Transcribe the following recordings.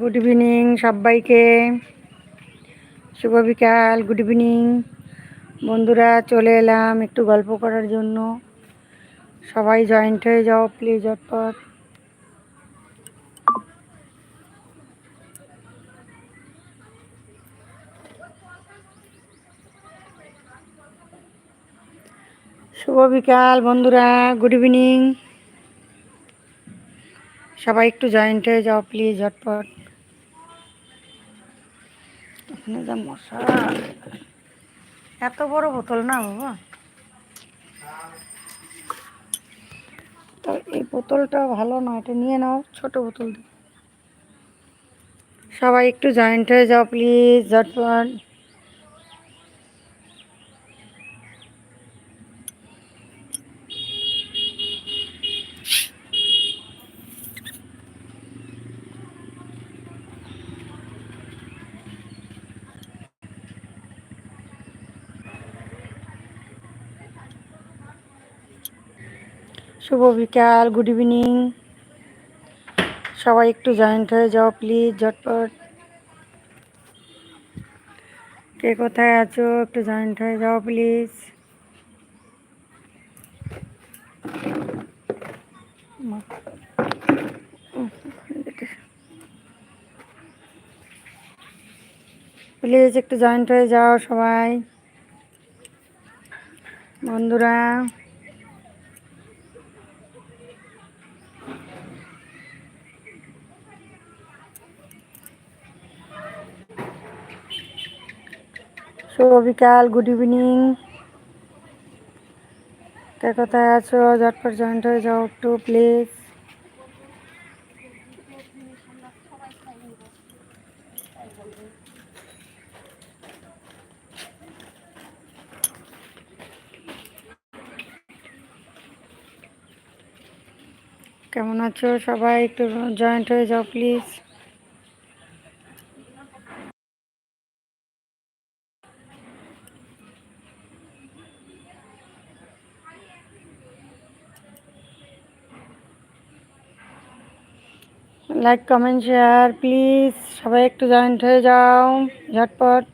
Good evening সবাইকে। শুভ বিকাল good evening বন্ধুরা, চলে এলাম একটু গল্প করার জন্য। সবাই জয়েন্ট হয়ে যাও প্লিজ ঝটপট। শুভ বিকাল, বন্ধুরা গুড ইভিনিং সবাই একটু জয়েন্ট হয়ে যাও প্লিজ ঝটপট। এখানে যা মশা। এত বড় বোতল না বাবা? তো এই বোতলটা ভালো না এটা নিয়ে নাও ছোট বোতল দিয়ে সবাই একটু জয়েন্ট হয়ে যাও প্লিজ ঝটপট। শুভ বিকাল গুড ইভিনিং সবাই একটু জয়েন্ট হয়ে যাও প্লিজ ঝটপট। কে কোথায় আছো? একটু জয়েন্ট হয়ে যাও প্লিজ প্লিজ একটু জয়েন্ট হয়ে যাও সবাই। বন্ধুরা শুভ বিকাল গুড ইভিনিং কে কোথায় আছো? ঝটপট জয়েন্ট হয়ে যাও একটু প্লিজ কেমন আছো সবাই? একটু জয়েন্ট হয়ে যাও please like comment share please সবাই একটু জয়েন্ট হয়ে যাও, ঝটপট।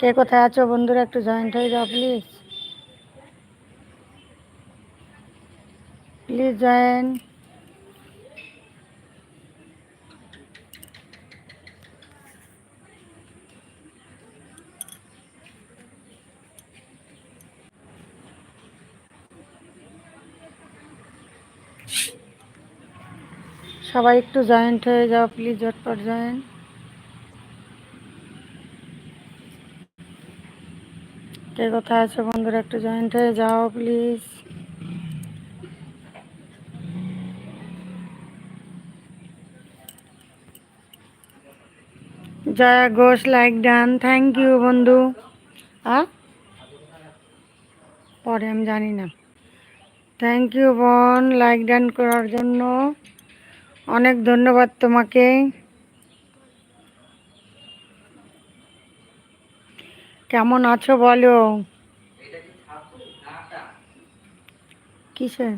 কে কোথায় আছো বন্ধুরা, একটু জয়েন্ট হয়ে যাও প্লিজ প্লিজ জয়েন সবাই একটু জয়েন্ট হয়ে যাও প্লিজ ঝটপট জয়েন কে কোথায় আছে বন্ধুরা, একটু জয়েন্ট হয়ে যাও please Joya Ghosh like done thank you বন্ধু। আ পরে, আমি জানি না। থ্যাংক ইউ বোন লাইক ডান করার জন্য। অনেক ধন্যবাদ তোমাকে। কেমন আছো বলো? কিসে?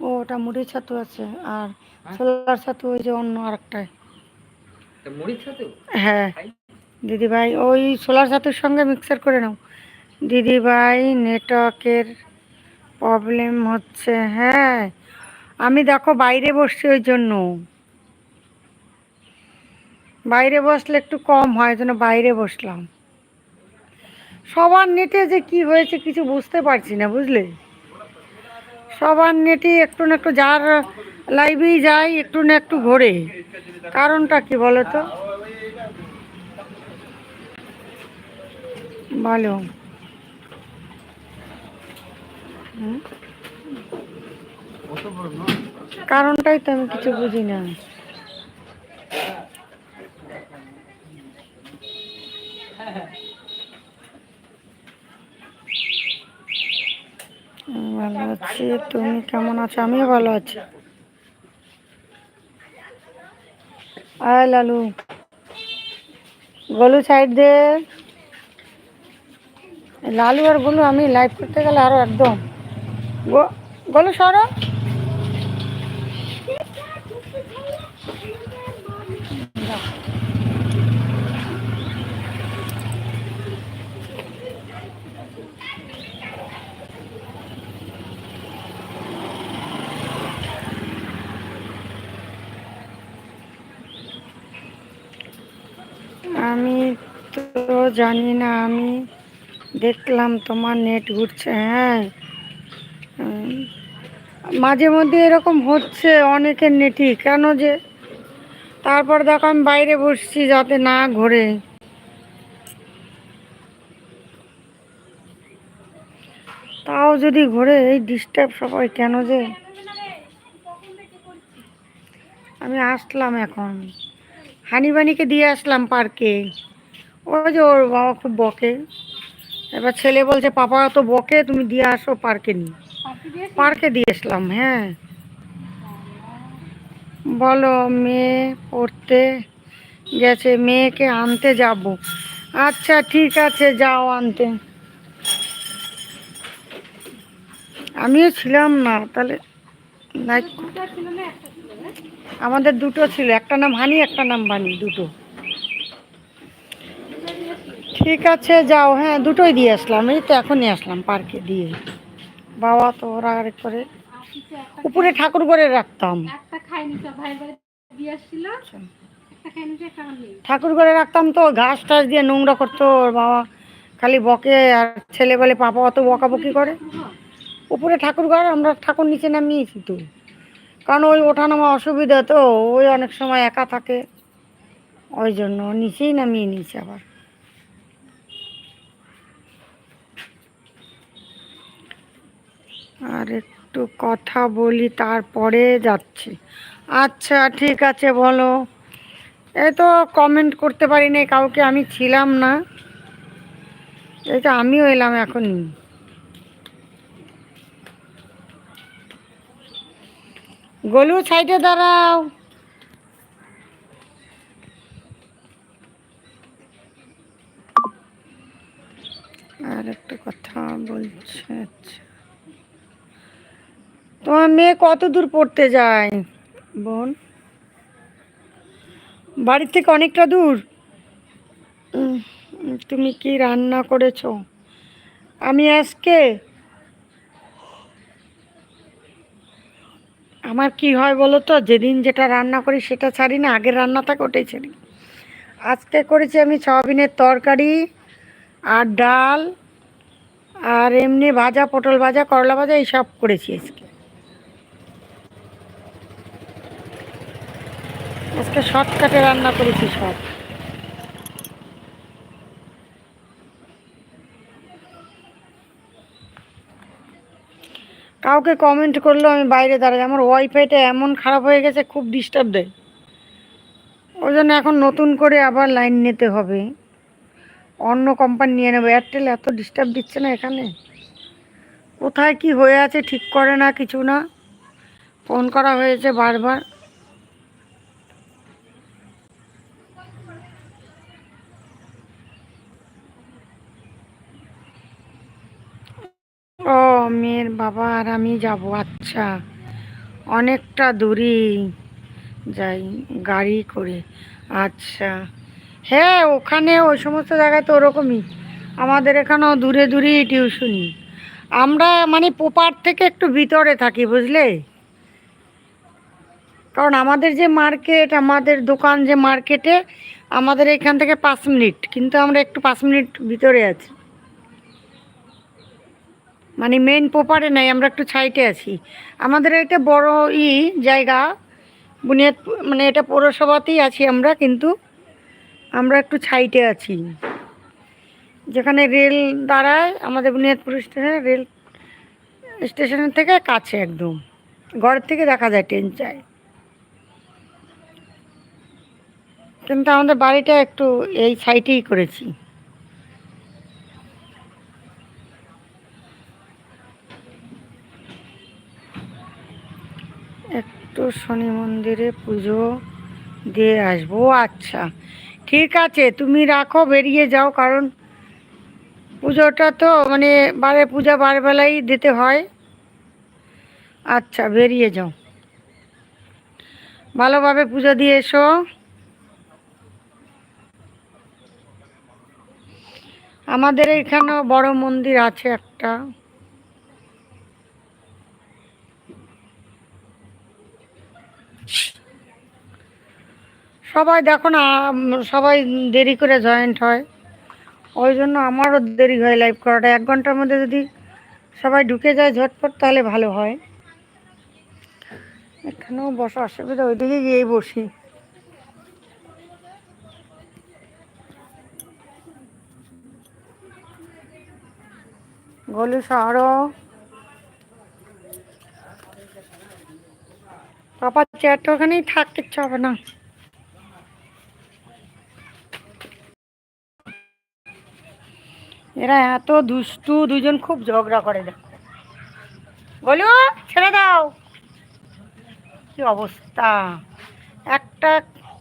ও ওটা মুড়ি ছাতু আছে। আর ছোলার ছাতু ওই যে অন্য আরেকটায়। হ্যাঁ। দিদিভাই ওই সোলার ছাতুর সঙ্গে মিক্সার করে নাও। দিদিভাই নেটওয়ার্কের প্রবলেম হচ্ছে হ্যাঁ। আমি দেখো বাইরে বসছি ওই জন্য। বাইরে বসলে একটু কম হয় জন্য বাইরে বসলাম। সবার নেটে যে কি হয়েছে কিছু বুঝতে পারছি না, বুঝলে? সবার নেটে একটু না একটু যার লাইভেই যায়, একটু না একটু ঘোরে। কারণটা কি বলো তো? বলো। হুম? কারণটাই তো আমি কিছু বুঝি না। ভালো আছি, তুমি কেমন আছো? আমিও ভালো আছি। আয় লালু। গোলু সাইড দে। লালু আর গলু, আমি লাইভ করতে গেলে আরও একদম। গোলু সরো আমি তো জানি না, আমি দেখলাম তোমার নেট ঘুরছে হ্যাঁ। মাঝে মধ্যে এরকম হচ্ছে অনেকের নেটই, কেন যে? তারপর দেখো আমি বাইরে বসছি যাতে না ঘোরে। তাও যদি ঘোরে, এই ডিস্টার্ব সবাই কেন যে? আমি আসলাম এখন। হানিবানিকে দিয়ে আসলাম পার্কে ওই যে ওর বাবা খুব বকে। এবার ছেলে বলছে পাপা তো বকে তুমি দিয়ে আসো পার্কে নিয়ে। পার্কে দিয়ে আসলাম হ্যাঁ। বলো মেয়ে পড়তে গেছে মেয়েকে আনতে যাব। আচ্ছা ঠিক আছে যাও আনতে। আমিও ছিলাম না তাহলে আমাদের দুটো ছিল একটা নাম হানি একটা নাম বানি দুটো। ঠিক আছে যাও। হ্যাঁ দুটোই দিয়ে আসলাম। এই তো এখনই আসলাম পার্কে দিয়ে। বাবা তো ওরা আরেক করে। উপরে ঠাকুর করে রাখতাম। নেই। ঠাকুর করে রাখতাম তো ঘাস টাস দিয়ে নোংরা করতো ওর বাবা। খালি বকে আর ছেলে বলে পাপা অত বকাবকি করে। উপরে ঠাকুর ঘর আমরা ঠাকুর নিচে নামিয়েছি তো। কারণ ওই ওঠা নামা অসুবিধা তো ওই অনেক সময় একা থাকে। ওই জন্য নিচেই নামিয়ে নিয়েছে আবার। আর একটু কথা বলি, তারপরে যাচ্ছি। আচ্ছা ঠিক আছে, বলো। এই তো কমেন্ট করতে পারি নাই কাউকে আমি ছিলাম না। এই তো আমিও এলাম এখন। গলু সাইডে দাঁড়াও। আর একটা কথা বলছে আচ্ছা। তোমার মেয়ে কত দূর পড়তে যায়? বোন? বাড়ির থেকে অনেকটা দূর? তুমি কি রান্না করেছ? আমি আজকে আমার কি হয় বলো তো? যেদিন যেটা রান্না করি সেটা ছাড়ি না আগের রান্না থাকে ওটাই ছাড়ি। আজকে করেছি আমি সয়াবিনের তরকারি আর ডাল আর এমনি ভাজা পটল ভাজা করলা ভাজা এইসব করেছি আজকে। আজকে শর্টকাটে রান্না করেছি সব। কাউকে কমেন্ট করলেও আমি বাইরে দাঁড়াই। আমার ওয়াইফাইটা এমন খারাপ হয়ে গেছে, খুব ডিস্টার্ব দেয় ওই জন্য এখন নতুন করে আবার লাইন নিতে হবে। অন্য কোম্পানি নিয়ে নেব। এয়ারটেল এত ডিস্টার্ব দিচ্ছে না এখানে? কোথায় কি হয়ে আছে ঠিক করে না, কিছু না। ফোন করা হয়েছে বারবার ও মেয়ের বাবা আর আমি যাব আচ্ছা। অনেকটা দূরই যাই গাড়ি করে আচ্ছা। হ্যাঁ ওখানে ওই সমস্ত জায়গায় তো ওরকমই। আমাদের এখানেও দূরে দূরেই টিউশনি। আমরা মানে পোপার থেকে একটু ভিতরে থাকি, বুঝলে? কারণ আমাদের যে মার্কেট, আমাদের দোকান যে মার্কেটে আমাদের এখান থেকে পাঁচ মিনিট, কিন্তু আমরা একটু পাঁচ মিনিট ভিতরে আছি। মানে মেন পোপারে নাই, আমরা একটু সাইটে আছি। আমাদের এটা বড় ই জায়গা বুনিয়াদ মানে এটা পৌরসভাতেই আছি আমরা, কিন্তু আমরা একটু সাইটে আছি। যেখানে রেল দাঁড়ায়, আমাদের বুনিয়াদপুর স্টেশনে, রেল স্টেশনের থেকে কাছে একদম। ঘরের থেকে দেখা যায়, ট্রেন চায় কিন্তু আমাদের বাড়িটা একটু এই সাইটেই করেছি। একটু শনি মন্দিরে পুজো দিয়ে আসব। আচ্ছা ঠিক আছে, তুমি রাখো, বেরিয়ে যাও, কারণ পুজোটা তো মানে বারে পূজা বারবেলাই দিতে হয়। আচ্ছা বেরিয়ে যাও। ভালোভাবে পুজো দিয়ে এসো। আমাদের এখানেও বড় মন্দির আছে একটা। সবাই দেখো না সবাই দেরি করে জয়েন্ট হয়। ওই জন্য আমারও দেরি হয় লাইভ করাটা। এক ঘণ্টার মধ্যে যদি সবাই ঢুকে যায় ঝটপট, তাহলে ভালো হয়। এখানেও বসা অসুবিধা, ওইদিকে গিয়েই বসি। গলি শহরও পাপার চেয়ারটা ওখানেই থাক, কিচ্ছু হবে না। এরা এত দুষ্টু দুজন খুব ঝগড়া করে দেখো। বলো, ছেড়ে দাও। কি অবস্থা? একটা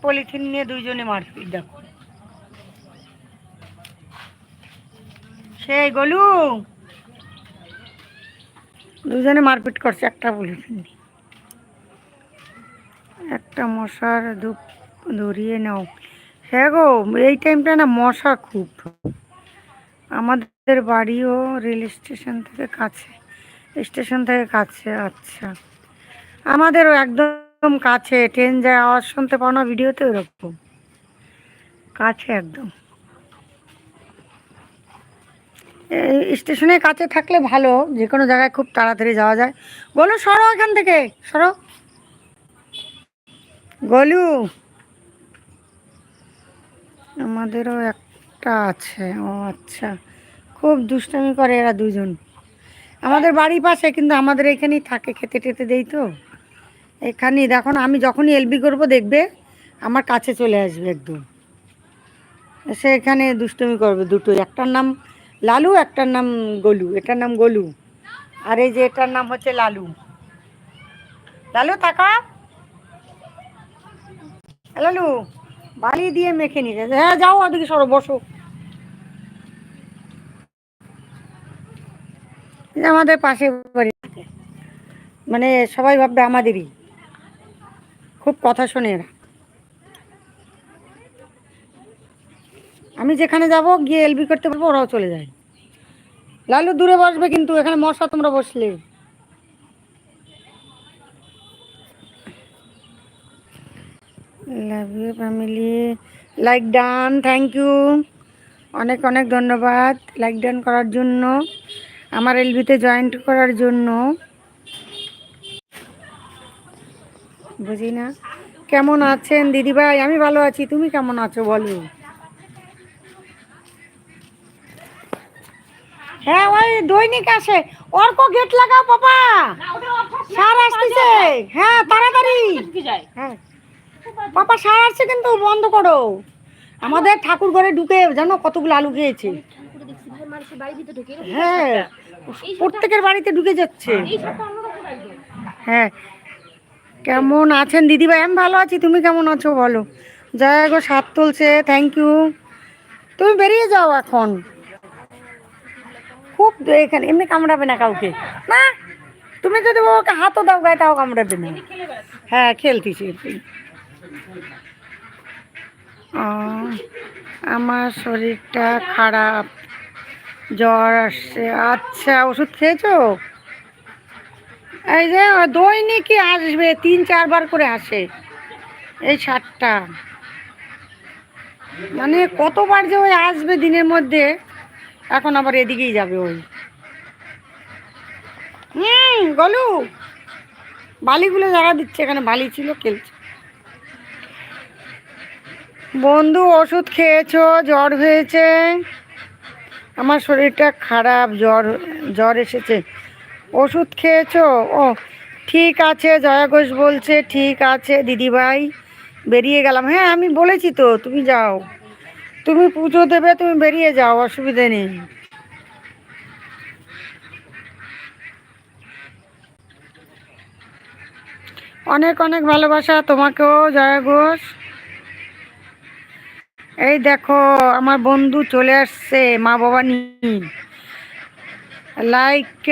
পলিথিন নিয়ে দুইজনে মারপিট দেখো। সেই গলু দুজনে মারপিট করছে একটা পলিথিন একটা মশার ধূপ ধরিয়ে নাও। হ্যাঁ গো, এই টাইমটা না মশা খুব। আমাদের বাড়িও রেল স্টেশন থেকে কাছে, স্টেশন থেকে কাছে আচ্ছা। আমাদেরও একদম কাছে, ট্রেন যায়, আওয়াজ শুনতে পাও না, ভিডিওতে ওরকম। কাছে একদম। স্টেশনের কাছে থাকলে ভালো, যে কোনো জায়গায় খুব তাড়াতাড়ি যাওয়া যায়। বলো সরো এখান থেকে, সরো। গলু। আমাদেরও একটা আছে। ও আচ্ছা। খুব দুষ্টামি করে এরা দুজন আমাদের বাড়ির পাশে, কিন্তু আমাদের এখানেই থাকে খেতে টেতে দেই তো। এখানেই, দেখো আমি যখনই এলবি করব, দেখবে আমার কাছে চলে আসবে একদম। এসে এখানে দুষ্টুমি করবে দুটো, একটার নাম লালু, একটার নাম গোলু, এটার নাম গলু। আর এই যে এটার নাম হচ্ছে লালু। লালু, তাকা। লালু, বালি দিয়ে মেখে যায় হ্যাঁ যাও ওদিকে সরো, বসো এই যে আমাদের পাশে বাড়ি। মানে সবাই ভাববে আমাদেরই। খুব কথা শোনে এরা। আমি যেখানে যাব, গিয়ে এলবি করতে পারব, ওরাও চলে যায়। লালু দূরে বসবে কিন্তু, এখানে মশা তোমরা বসলে। Love you family like done thank you অনেক অনেক ধন্যবাদ। লাইক ডান করার জন্য। আমার এলবিতে জয়েন্ট করার জন্য। বুঝি না? কেমন আছেন দিদিভাই? আমি ভালো আছি। তুমি কেমন আছো বলো? হ্যাঁ ওই দৈনিক আসে। অর্ক গেট লাগাও পাপা। সার আসতেছে। হ্যাঁ তাড়াতাড়ি। হ্যাঁ। পাপা, সার আসছে কিন্তু বন্ধ করো। আমাদের ঠাকুর ঘরে ঢুকে জানো কতগুলো আলু খেয়েছে। হ্যাঁ প্রত্যেকের বাড়িতে ঢুকে যাচ্ছে। হ্যাঁ। কেমন আছেন? দিদিভাই আমি ভালো আছি তুমি কেমন আছো বলো? জয়া গো সাত তুলছে থ্যাংক ইউ তুমি বেরিয়ে যাও এখন। খুব এখানে এমনি কামড়াবে না কাউকে। না তুমি যদি ওকে হাতও দাও গায়ে তাও কামড়াবে না। হ্যাঁ খেলতেছি আমার শরীরটা খারাপ। জ্বর আসছে। আচ্ছা ওষুধ খেয়েছো? এই যে দৈনিকই আসবে, তিন, চারবার করে আসে। এই সারটা মানে কতবার যে ওই আসবে দিনের মধ্যে, এখন আবার এদিকেই যাবে ওই। হুম, গলু। বালিগুলো যারা দিচ্ছে, এখানে বালি ছিল, খেলছে। বন্ধু, ওষুধ খেয়েছো, জ্বর হয়েছে? আমার শরীরটা খারাপ, জ্বর জ্বর এসেছে। ওষুধ খেয়েছো? ও, ঠিক আছে জয়া ঘোষ বলছে, ঠিক আছে, দিদিভাই, বেরিয়ে গেলাম। হ্যাঁ আমি বলেছি তো, তুমি যাও। তুমি পুজো দেবে, তুমি বেরিয়ে যাও, অসুবিধে নেই। অনেক অনেক ভালোবাসা তোমাকেও জয়া ঘোষ এই দেখো আমার বন্ধু চলে আসছে মা বাবা নিয়ে লাইক